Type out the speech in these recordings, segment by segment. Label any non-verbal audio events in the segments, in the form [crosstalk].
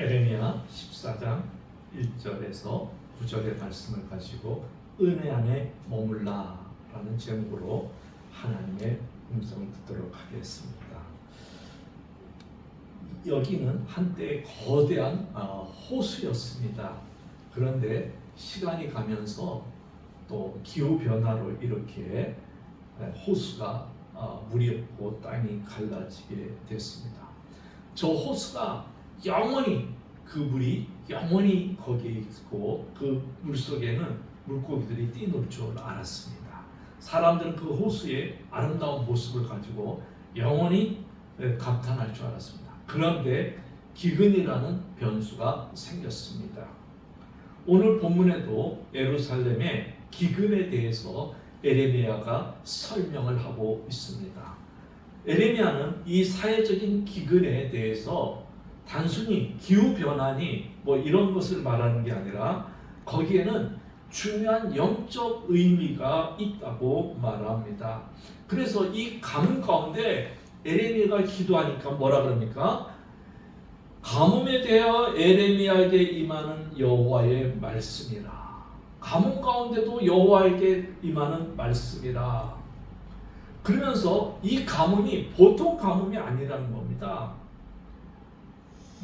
에레미야 14장 1절에서 9절의 말씀을 가지고 은혜 안에 머물라 라는 제목으로 하나님의 음성을 듣도록 하겠습니다. 여기는 한때 거대한 어, 호수였습니다. 그런데 시간이 가면서 또 기후 변화로 이렇게 호수가 어, 물이 없고 땅이 갈라지게 됐습니다. 저 호수가 영원히 그 물이 영원히 거기에 있고 그 물 속에는 물고기들이 뛰놀 줄 알았습니다. 사람들은 그 호수의 아름다운 모습을 가지고 영원히 감탄할 줄 알았습니다. 그런데 기근이라는 변수가 생겼습니다. 오늘 본문에도 예루살렘의 기근에 대해서 에레미야가 설명을 하고 있습니다. 에레미야는 이 사회적인 기근에 대해서 단순히 기후 변환이 뭐 이런 것을 말하는 게 아니라 거기에는 중요한 영적 의미가 있다고 말합니다. 그래서 이 가뭄 가운데 에레미야가 기도하니까 뭐라 그럽니까? 가뭄에 대하여 에레미야에게 임하는 여호와의 말씀이라. 가뭄 가운데도 여호와에게 임하는 말씀이라. 그러면서 이 가뭄이 보통 가뭄이 아니라는 겁니다.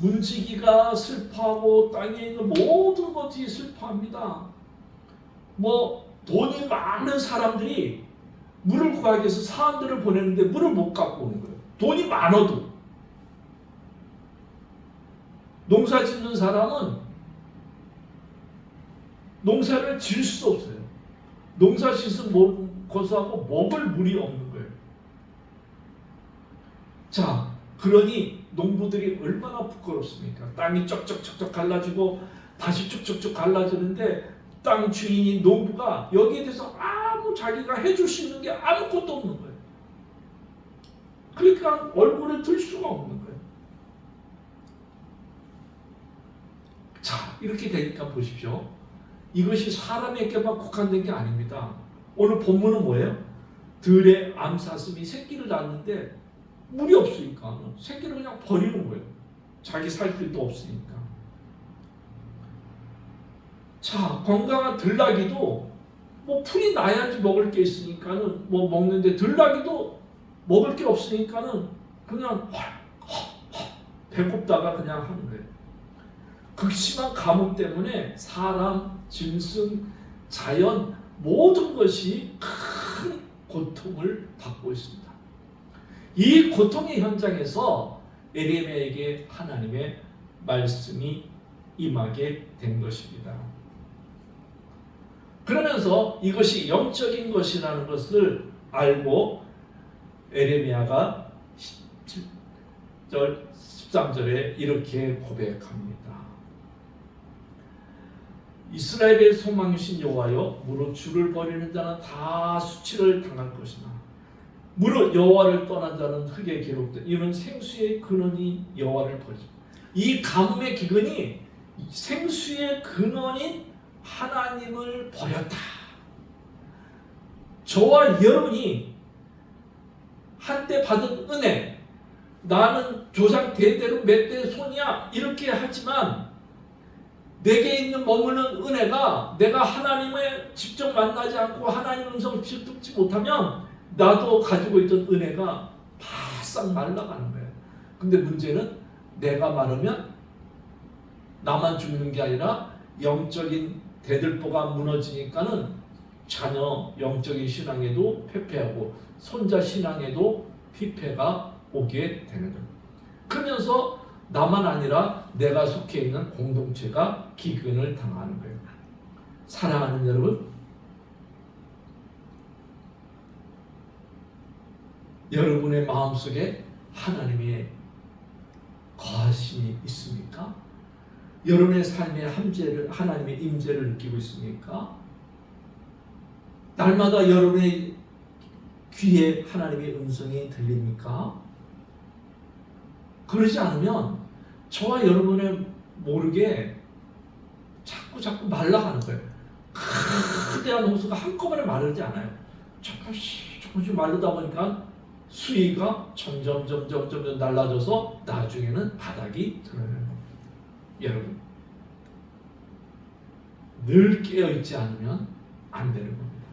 문지기가 슬퍼하고 땅에 있는 모든 것이 슬퍼합니다. 뭐 돈이 많은 사람들이 물을 구하기 위해서 사람들을 보내는데 물을 못 갖고 오는 거예요. 돈이 많아도 농사 짓는 사람은 농사를 지을 수 없어요. 농사 짓은 것하고 먹을 물이 없는 거예요. 자, 그러니 농부들이 얼마나 부끄럽습니까? 땅이 쩍쩍쩍쩍 갈라지고 다시 쭉쭉쭉 갈라지는데 땅 주인인 농부가 여기에 대해서 아무 자기가 해줄 수 있는 게 아무것도 없는 거예요. 그러니까 얼굴을 들 수가 없는 거예요. 자, 이렇게 되니까 보십시오. 이것이 사람에게만 국한된 게 아닙니다. 오늘 본문은 뭐예요? 들의 암사슴이 새끼를 낳는데 물이 없으니까 새끼를 그냥 버리는 거예요. 자기 살 길도 없으니까. 자, 건강한 들나기도 뭐 풀이 나야지 먹을 게 있으니까는 뭐 먹는데 들나기도 먹을 게 없으니까는 그냥 배꼽다가 그냥 하는 거예요. 극심한 가뭄 때문에 사람, 짐승, 자연 모든 것이 큰 고통을 받고 있습니다. 이 고통의 현장에서 에레미야에게 하나님의 말씀이 임하게 된 것입니다. 그러면서 이것이 영적인 것이라는 것을 알고 에레미야가 17절, 13절에 이렇게 고백합니다. 이스라엘의 소망이신 여호와여 무릇 주를 버리는 자는 다 수치를 당할 것이나 무릇 여호와를 떠난 자는 흙에 기록된 이는 생수의 근원이 여호와를 버리죠. 이 가뭄의 기근이 생수의 근원인 하나님을 버렸다. 저와 여러분이 한때 받은 은혜 나는 조상 대대로 몇 대 손이야 이렇게 하지만 내게 있는 머무는 은혜가 내가 하나님을 직접 만나지 않고 하나님 음성을 듣지 못하면 나도 가지고 있던 은혜가 바싹 말라가는 거예요. 근데 문제는 내가 마르면 나만 죽는 게 아니라 영적인 대들보가 무너지니까는 자녀 영적인 신앙에도 패패하고 손자 신앙에도 피폐가 오게 되는. 그러면서 나만 아니라 내가 속해 있는 공동체가 기근을 당하는 거예요. 사랑하는 여러분, 여러분의 마음속에 하나님의 거하심이 있습니까? 여러분의 삶의 함재를 하나님의 임재를 느끼고 있습니까? 날마다 여러분의 귀에 하나님의 음성이 들립니까? 그러지 않으면 저와 여러분의 모르게 자꾸 자꾸 말라가는 거예요. 크대한 호수가 한꺼번에 마르지 않아요. 조금씩 조금씩 마르다 보니까 수위가 점점 점점 점점 날라져서 나중에는 바닥이 드러나는 겁니다. 여러분 늘 깨어 있지 않으면 안 되는 겁니다.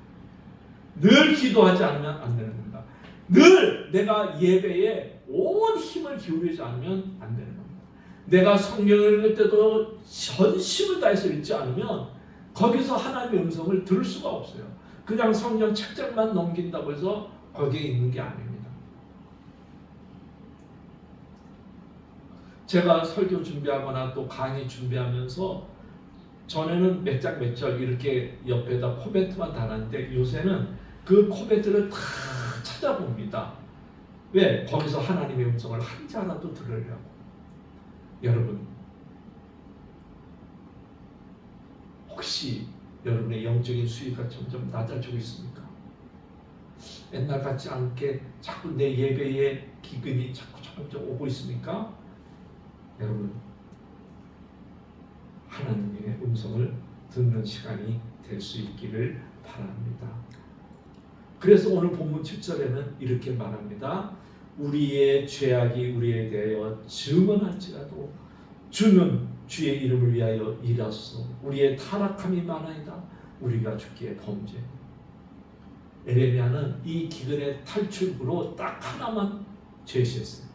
늘 기도하지 않으면 안 되는 겁니다. 늘 내가 예배에 온 힘을 기울이지 않으면 안 되는 겁니다. 내가 성경을 읽을 때도 전심을 다해서 읽지 않으면 거기서 하나님의 음성을 들을 수가 없어요. 그냥 성경 책장만 넘긴다고 해서 거기에 있는 게 아닙니다. 제가 설교 준비하거나 또 강의 준비하면서 전에는 몇 장 몇 절 이렇게 옆에다 코멘트만 달았는데 요새는 그 코멘트를 다 찾아봅니다. 왜? 거기서 하나님의 음성을 한자라도 들으려고. 여러분, 혹시 여러분의 영적인 수위가 점점 낮아지고 있습니까? 옛날 같지 않게 자꾸 내 예배에 기근이 자꾸 점점 오고 있습니까? 여러분, 하나님의 음성을 듣는 시간이 될 수 있기를 바랍니다. 그래서 오늘 본문 7절에는 이렇게 말합니다. 우리의 죄악이 우리에 대하여 증언할지라도 주는 주의 이름을 위하여 일하소 우리의 타락함이 많아이다. 우리가 주기에 범죄. 에레미야는 이 기근의 탈출구로 딱 하나만 제시했어요.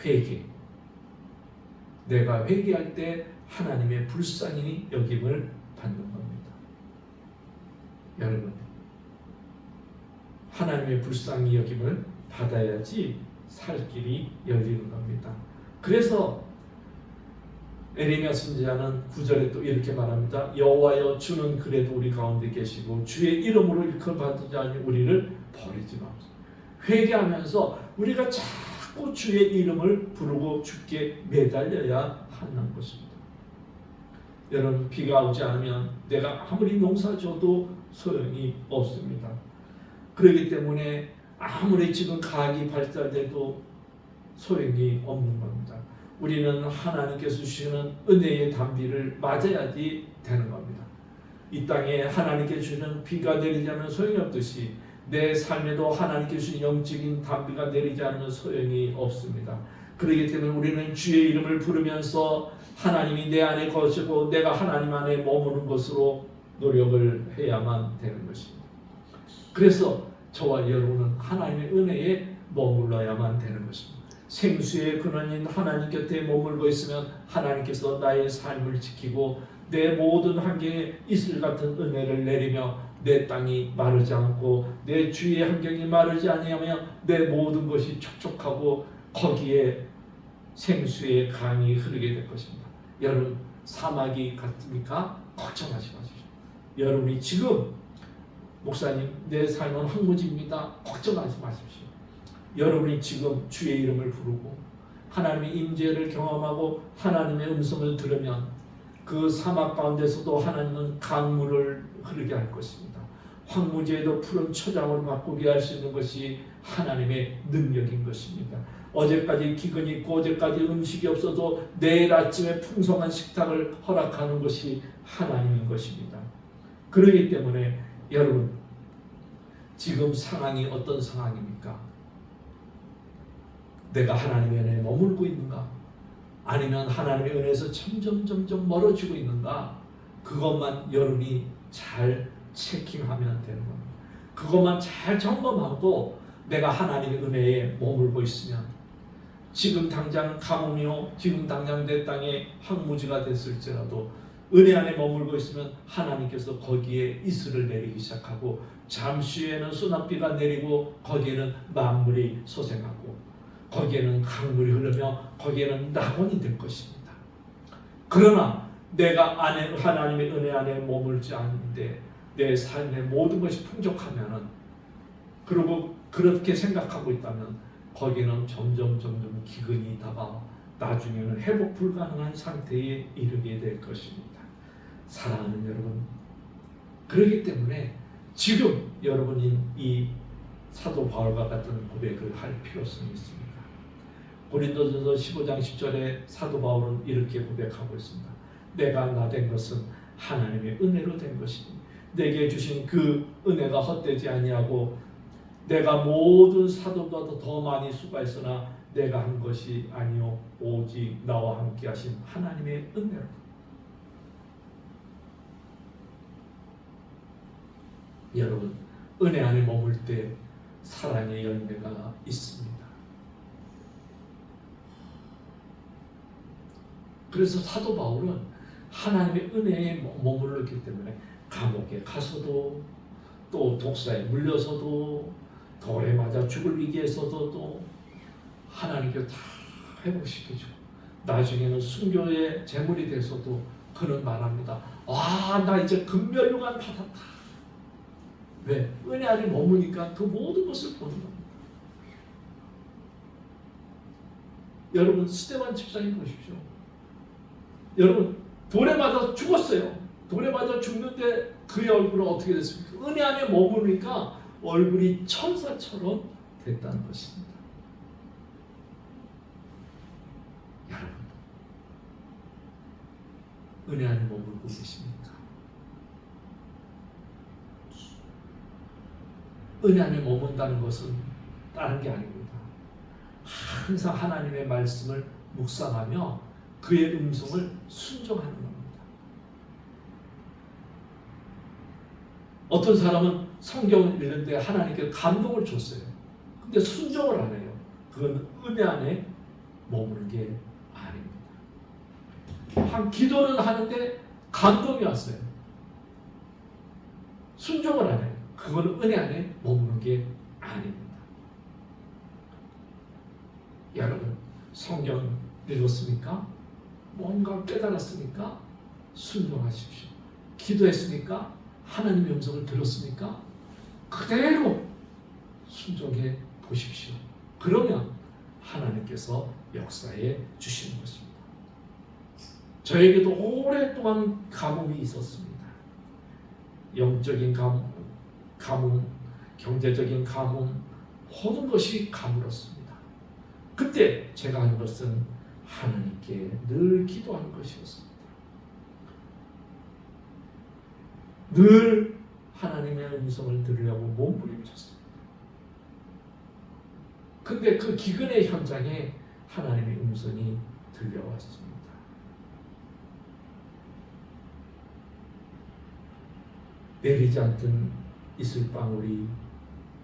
회개 내가 회개할 때 하나님의 불쌍히 여김을 받는 겁니다 여러분 하나님의 불쌍히 여김을 받아야지 살 길이 열리는 겁니다. 그래서 에레미야 선지자는 9절에 또 이렇게 말합니다. 여호와여 주는 그래도 우리 가운데 계시고 주의 이름으로 일컬 받지 않니 우리를 버리지 마옵소서. 회개하면서 우리가 자꾸 주의 이름을 부르고 주께 매달려야 하는 것입니다. 여러분 비가 오지 않으면 내가 아무리 농사 져도 소용이 없습니다. 그렇기 때문에 아무리 지금 과학이 발달돼도 소용이 없는 겁니다. 우리는 하나님께서 주시는 은혜의 담비를 맞아야지 되는 겁니다. 이 땅에 하나님께 주는 비가 내리지 않으면 소용이 없듯이 내 삶에도 하나님께 주신 영적인 담비가 내리지 않으면 소용이 없습니다. 그렇기 때문에 우리는 주의 이름을 부르면서 하나님이 내 안에 거시고 내가 하나님 안에 머무는 것으로 노력을 해야만 되는 것입니다. 그래서 저와 여러분은 하나님의 은혜에 머물러야만 되는 것입니다. 생수의 근원인 하나님 곁에 머물고 있으면 하나님께서 나의 삶을 지키고 내 모든 환경에 이슬 같은 은혜를 내리며 내 땅이 마르지 않고 내 주위의 환경이 마르지 아니하며 내 모든 것이 촉촉하고 거기에 생수의 강이 흐르게 될 것입니다. 여러분 사막이 같습니까? 걱정하지 마십시오. 여러분이 지금 목사님 내 삶은 황무지입니다. 걱정하지 마십시오. 여러분이 지금 주의 이름을 부르고 하나님의 임재를 경험하고 하나님의 음성을 들으면 그 사막 가운데서도 하나님은 강물을 흐르게 할 것입니다. 황무지에도 푸른 초장으로 바꾸게 할 수 있는 것이 하나님의 능력인 것입니다. 어제까지 기근이 있고 어제까지 음식이 없어도 내일 아침에 풍성한 식탁을 허락하는 것이 하나님인 것입니다. 그러기 때문에 여러분 지금 상황이 어떤 상황입니까? 내가 하나님의 은혜에 머물고 있는가? 아니면 하나님의 은혜에서 점점 점점 멀어지고 있는가? 그것만 여러분이 잘 체킹하면 되는 겁니다. 그것만 잘 점검하고 내가 하나님의 은혜에 머물고 있으면 지금 당장 가뭄이요 지금 당장 내 땅에 황무지가 됐을지라도 은혜 안에 머물고 있으면 하나님께서 거기에 이슬을 내리기 시작하고 잠시 후에는 소낙비가 내리고 거기에는 만물이 소생하고 거기에는 강물이 흐르며 거기에는 낙원이 될 것입니다. 그러나 내가 안에 하나님의 은혜 안에 머물지 않는데 내 삶의 모든 것이 풍족하면은 그리고 그렇게 생각하고 있다면 거기는 점점 점점 기근이 다가 나중에는 회복 불가능한 상태에 이르게 될 것입니다. 사랑하는 여러분, 그렇기 때문에 지금 여러분이 이 사도 바울과 같은 고백을 할 필요성이 있습니다. 고린도전서 15장 10절에 사도 바울은 이렇게 고백하고 있습니다. 내가 나 된 것은 하나님의 은혜로 된 것이니 내게 주신 그 은혜가 헛되지 아니하고 내가 모든 사도보다 더 많이 수고했으나 내가 한 것이 아니요 오직 나와 함께 하신 하나님의 은혜로 여러분 은혜 안에 머물 때 사랑의 열매가 있습니다. 그래서 사도 바울은 하나님의 은혜에 머물렀기 때문에 감옥에 가서도 또 독사에 물려서도 돌에 맞아 죽을 위기에서도 또 하나님께 다 회복시켜주고 나중에는 순교의 제물이 돼서도 그는 말합니다. 아, 나 이제 금멸류관 받았다. 왜? 은혜 안에 머무니까 그 모든 것을 보는 겁니다. 여러분 스테반 집사님 보십시오. 여러분 돌에 맞아서 죽었어요. 돌에 맞아 죽는 데 그의 얼굴은 어떻게 됐습니까? 은혜 안에 머무니까 얼굴이 천사처럼 됐다는 것입니다. 여러분 은혜 안에 머물고 계십니까? 은혜 안에 머문다는 것은 다른 게 아닙니다. 항상 하나님의 말씀을 묵상하며 그의 음성을 순종하는 겁니다. 어떤 사람은 성경을 읽는데 하나님께 감동을 줬어요. 근데 순종을 안 해요. 그건 은혜 안에 머무는 게 아닙니다. 한 기도는 하는데 감동이 왔어요. 순종을 안 해요. 그거는 은혜 안에 머무는 게 아닙니다. 여러분 성경 읽었습니까? 뭔가 깨달았습니까? 순종하십시오. 기도했습니까? 하나님의 음성을 들었습니까? 그대로 순종해 보십시오. 그러면 하나님께서 역사해 주시는 것입니다. 저에게도 오랫동안 가뭄이 있었습니다. 영적인 가뭄, 가뭄, 경제적인 가뭄, 모든 것이 가물었습니다. 그때 제가 한 것은 하나님께 늘 기도하는 것이었습니다. 늘 하나님의 음성을 들으려고 몸부림쳤습니다. 근데 그 기근의 현장에 하나님의 음성이 들려왔습니다. 내리지 않던 이슬방울이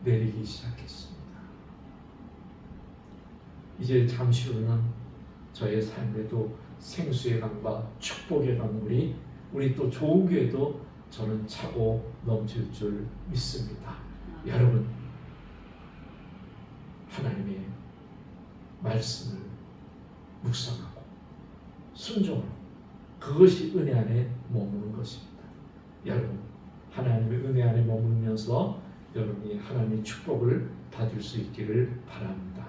내리기 시작했습니다. 이제 잠시 후는 저의 삶에도 생수의 강과 축복의 강물이 우리 또 교회도 저는 차고 넘칠 줄 믿습니다. 여러분 하나님의 말씀을 묵상하고 순종하고 그것이 은혜 안에 머무는 것입니다. 여러분 하나님의 은혜 안에 머물면서 여러분이 하나님의 축복을 받을 수 있기를 바랍니다.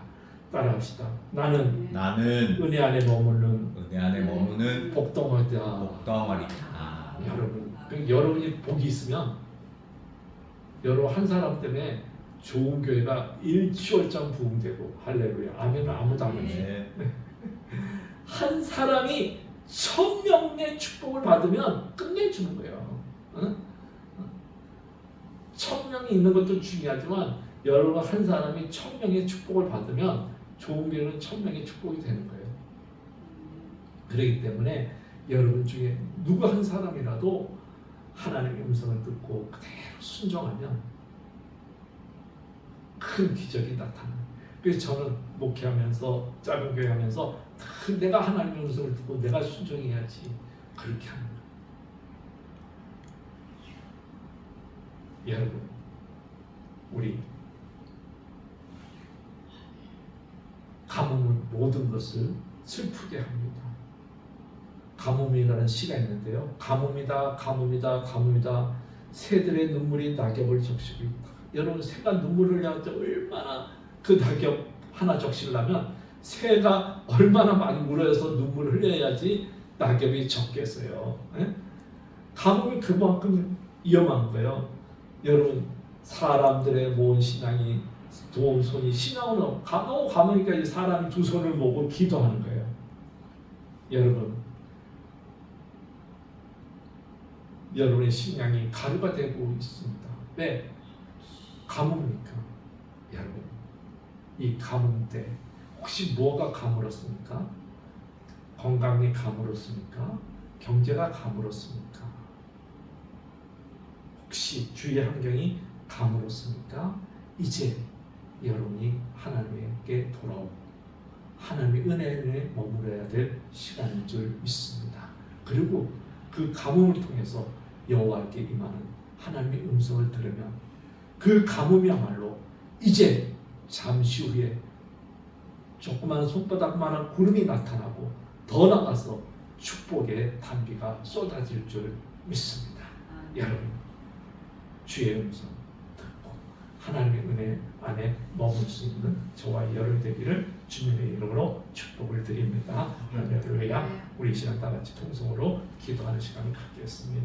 따라합시다. 나는 나는 은혜 안에 머무는 은혜 안에 머무는 복덩어리다. 복덩어리다. 여러분, 그 여러분이 복이 있으면 여러분 한 사람 때문에 좋은 교회가 일치월장 부흥되고 할렐루야 아멘은 아무도 안 해요. 네. [laughs] 한 사람이 천 명의 축복을 받으면 끝내주는 거예요. 응? 천 명이 있는 것도 중요하지만 여러분 한 사람이 천 명의 축복을 받으면 좋은 교회는 천 명의 축복이 되는 거예요. 그렇기 때문에 여러분 중에 누구 한 사람이라도 하나님의 음성을 듣고 그대로 순종하면 큰 기적이 나타나요. 그래서 저는 목회하면서 작은 교회 하면서 다 내가 하나님의 음성을 듣고 내가 순종해야지 그렇게 하는 거예요. 여러분, 우리 가뭄은 모든 것을 슬프게 합니다. 가뭄이라는 시가 있는데요. 가뭄이다, 가뭄이다, 가뭄이다. 새들의 눈물이 낙엽을 적시고. 여러분 새가 눈물을 흘릴 때 얼마나 그 낙엽 하나 적시려면 새가 얼마나 많이 물어서 눈물을 흘려야지 낙엽이 적겠어요. 예? 가뭄이 그만큼 위험한 거예요. 여러분 사람들의 모은 신앙이 도움 손이 신앙으로 가보니까 이 사람이 두 손을 모고 기도하는 거예요. 여러분 여러분의 신앙이 가루가 되고 있습니다. 왜? 가뭄이니까 여러분 이 가뭄 때 혹시 뭐가 가물었습니까? 건강이 가물었습니까? 경제가 가물었습니까? 혹시 주위의 환경이 가물었습니까? 이제 여러분이 하나님께 돌아오고 하나님의 은혜에 머물러야 될 시간인 줄 믿습니다. 그리고 그 가뭄을 통해서 여호와께 임하는 하나님의 음성을 들으면 그 가뭄이야말로 이제 잠시 후에 조그마한 손바닥만한 구름이 나타나고 더 나가서 축복의 단비가 쏟아질 줄 믿습니다. 여러분 주의 음성 듣고 하나님의 은혜 안에 머물 수 있는 저와 여러분 되기를 주님의 이름으로 축복을 드립니다. 할렐루야. 우리 이 시간 다 같이 통성으로 기도하는 시간을 갖겠습니다.